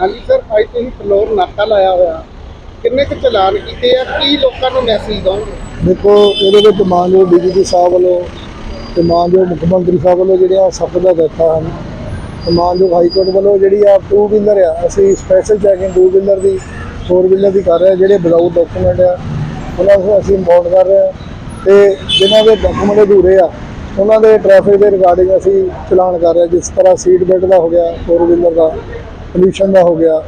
ਹਾਂਜੀ ਸਰ, ਅੱਜ ਤੁਸੀਂ ਫਲੋਰ ਨਾਕਾ ਲਾਇਆ ਹੋਇਆ। ਕਿੰਨੇ ਕੁ ਚਲਾਨ ਕੀਤੇ ਆ? ਕੀ ਲੋਕਾਂ ਨੂੰ ਮੈਸੇਜ ਦਵਾਂਗੇ ਦੇਖੋ, ਇਹਦੇ ਵਿੱਚ ਮਾਨਯੋਗ ਡੀਜੀਪੀ ਸਾਹਿਬ ਵੱਲੋਂ ਤੇ ਮਾਨਯੋਗ ਮੁੱਖ ਮੰਤਰੀ ਸਾਹਿਬ ਵੱਲੋਂ ਜਿਹੜੀਆਂ ਸਖਤ ਦਾ ਦਿੱਤਾ ਹਨ। ਤੇ ਮਾਨਯੋਗ ਹਾਈ ਕੋਰਟ ਵੱਲੋਂ ਜਿਹੜੀ ਆ ਟੂ ਵੀਲਰ ਆ, ਅਸੀਂ ਸਪੈਸ਼ਲ ਚੈਕਿੰਗ ਟੂ ਵੀਲਰ ਦੀ ਫੋਰ ਵੀਲਰ ਦੀ ਕਰ ਰਹੇ ਹਾਂ ਜਿਹੜੇ ਵਿਦਆਊਟ ਡਾਕੂਮੈਂਟ ਆ। ਉਹਨਾਂ ਨੂੰ ਅਸੀਂ ਇੰਪਾਊਂਡ ਕਰ ਰਹੇ ਹਾਂ ਤੇ ਜਿਨ੍ਹਾਂ ਦੇ ਡਾਕੂਮੈਂਟ ਅਧੂਰੇ ਆ, ਉਹਨਾਂ ਦੇ ਟ੍ਰੈਫਿਕ ਦੇ ਰਿਗਾਰਡਿੰਗ ਅਸੀਂ ਚਲਾਨ ਕਰ ਰਹੇ ਹਾਂ ਜਿਸ ਤਰ੍ਹਾਂ ਸੀਟ ਬੈਲਟ ਦਾ ਹੋ ਗਿਆ ਫੋਰ ਵੀਲਰ ਦਾ। ਪੋਲਿਊਸ਼ਨ ਦਾ ਹੋ ਗਿਆ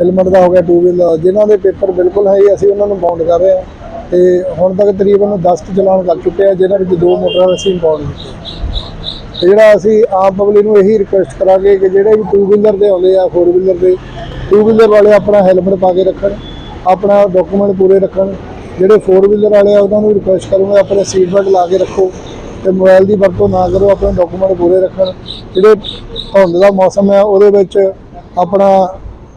ਹੈਲਮਟ ਦਾ ਹੋ ਗਿਆ ਟੂ ਵੀਲਰ ਜਿਨ੍ਹਾਂ ਦੇ ਪੇਪਰ ਬਿਲਕੁਲ ਹੈ ਹੀ, ਅਸੀਂ ਉਹਨਾਂ ਨੂੰ ਬਾਉਂਡ ਕਰ ਰਹੇ ਹਾਂ। ਤੇ ਹੁਣ ਤੱਕ ਤਕਰੀਬਨ 10 ਕੁ ਚਲਾਨ ਕਰ ਚੁੱਕੇ ਆ ਜਿਨ੍ਹਾਂ ਵਿੱਚ ਦੋ ਮੋਟਰਾਂ ਅਸੀਂ ਬਾਉਂਡ ਕੀਤੇ। ਜਿਹੜਾ ਅਸੀਂ ਆਪ ਪਬਲਿਕ ਨੂੰ ਇਹੀ ਰਿਕੁਐਸਟ ਕਰਾਂਗੇ ਕਿ ਜਿਹੜੇ ਵੀ ਟੂ ਵੀਲਰ ਦੇ ਆਉਂਦੇ ਆ ਫੋਰ ਵੀਲਰ ਦੇ ਟੂ ਵੀਲਰ ਵਾਲੇ ਆਪਣਾ ਹੈਲਮਟ ਪਾ ਕੇ ਰੱਖਣ, ਆਪਣਾ ਡਾਕੂਮੈਂਟ ਪੂਰੇ ਰੱਖਣ, ਜਿਹੜੇ ਫੋਰ ਵੀਲਰ ਵਾਲੇ ਆ, ਉਹਨਾਂ ਨੂੰ ਰਿਕੁਐਸਟ ਕਰੂੰਗਾ, ਆਪਣੇ ਸੀਟ ਬੈਲਟ ਲਾ ਕੇ ਰੱਖੋ, ਤੇ ਮੋਬਾਈਲ ਦੀ ਵਰਤੋਂ ਨਾ ਕਰੋ, ਆਪਣੇ ਡਾਕੂਮੈਂਟ ਪੂਰੇ ਰੱਖਣ। ਜਿਹੜੇ ਧੁੰਦ ਦਾ ਮੌਸਮ ਹੈ, ਉਹਦੇ ਵਿੱਚ ਆਪਣਾ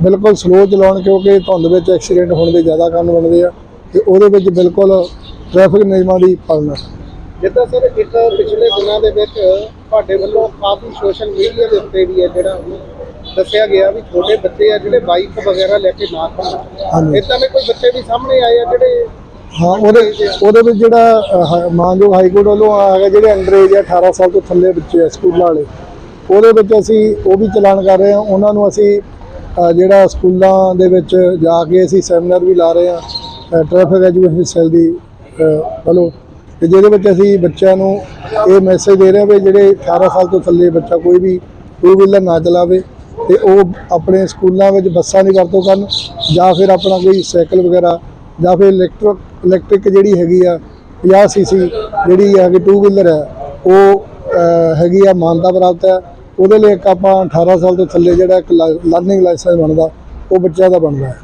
ਬਿਲਕੁਲ ਸਲੋ ਚਲਾਉਣ ਕਿਉਂਕਿ ਧੁੰਦ ਵਿੱਚ ਐਕਸੀਡੈਂਟ ਹੋਣ ਦੇ ਜ਼ਿਆਦਾ ਕਾਰਨ ਬਣਦੇ ਆ ਤੇ ਉਹਦੇ ਵਿੱਚ ਬਿਲਕੁਲ ਟ੍ਰੈਫਿਕ ਨਿਯਮਾਂ ਦੀ ਪਾਲਣਾ। ਜਿੱਦਾਂ ਸਰ ਇੱਕ ਪਿਛਲੇ ਦਿਨਾਂ ਦੇ ਵਿੱਚ ਤੁਹਾਡੇ ਵੱਲੋਂ ਕਾਫੀ ਸੋਸ਼ਲ ਮੀਡੀਆ ਦੇ ਉੱਤੇ ਵੀ ਹੈ ਜਿਹੜਾ ਦੱਸਿਆ ਗਿਆ ਵੀ ਛੋਟੇ ਬੱਚੇ ਆ ਜਿਹੜੇ ਬਾਈਕ ਵਗੈਰਾ ਲੈ ਕੇ ਨਾ। ਖੜਨ ਇਦਾਂ ਦੇ ਕੋਈ ਬੱਚੇ ਵੀ ਸਾਹਮਣੇ ਆਏ ਆ ਜਿਹੜੇ ਹਾਂ ਉਹਦੇ ਉਹਦੇ ਵਿੱਚ ਜਿਹੜਾ ਮਾਨਯੋਗ ਹਾਈ ਕੋਰਟ ਵੱਲੋਂ ਆ ਹੈਗਾ ਜਿਹੜੇ ਅੰਡਰ ਏਜ ਆ 18 ਸਾਲ ਤੋਂ ਥੱਲੇ ਬੱਚੇ ਆ ਸਕੂਲਾਂ ਵਾਲੇ। ਉਹਦੇ ਵਿੱਚ ਅਸੀਂ ਉਹ ਵੀ ਚਲਾਨ ਕਰ ਰਹੇ ਹਾਂ। ਉਹਨਾਂ ਨੂੰ ਅਸੀਂ ਜਿਹੜਾ ਸਕੂਲਾਂ ਦੇ ਵਿੱਚ ਜਾ ਕੇ ਅਸੀਂ ਸੈਮੀਨਾਰ ਵੀ ਲਾ ਰਹੇ ਹਾਂ ਟ੍ਰੈਫਿਕ ਐਜੂਕੇਸ਼ਨ ਸੈੱਲ ਦੀ ਵੱਲੋਂ। ਤੇ ਜਿਹਦੇ ਵਿੱਚ ਅਸੀਂ ਬੱਚਿਆਂ ਨੂੰ ਇਹ ਮੈਸੇਜ ਦੇ ਰਹੇ ਹਾਂ ਵੀ ਜਿਹੜੇ 18 ਸਾਲ ਤੋਂ ਥੱਲੇ ਬੱਚਾ ਕੋਈ ਵੀ ਟੂ ਵੀਲਰ ਨਾ ਚਲਾਵੇ ਤੇ ਉਹ ਆਪਣੇ ਸਕੂਲਾਂ ਵਿੱਚ ਬੱਸਾਂ ਦੀ ਵਰਤੋਂ ਕਰਨ ਜਾਂ ਫਿਰ ਆਪਣਾ ਕੋਈ ਸਾਈਕਲ ਵਗੈਰਾ ਜਾਂ ਫਿਰ ਇਲੈਕਟ੍ਰਿਕ ਇਲੈਕਟ੍ਰਿਕ ਜਿਹੜੀ ਹੈਗੀ ਆ 50 ਸੀਸੀ ਜਿਹੜੀ ਹੈਗੀ ਟੂ ਵੀਲਰ ਹੈ, ਉਹ ਹੈਗੀ ਆ, ਮਾਨਤਾ ਪ੍ਰਾਪਤ ਹੈ। ਉਹਦੇ ਲਈ ਇੱਕ ਆਪਾਂ 18 ਸਾਲ ਤੋਂ ਥੱਲੇ ਜਿਹੜਾ ਇੱਕ ਲਰਨਿੰਗ ਲਾਇਸੈਂਸ ਬਣਦਾ, ਉਹ ਬੱਚਿਆਂ ਦਾ ਬਣਦਾ ਹੈ।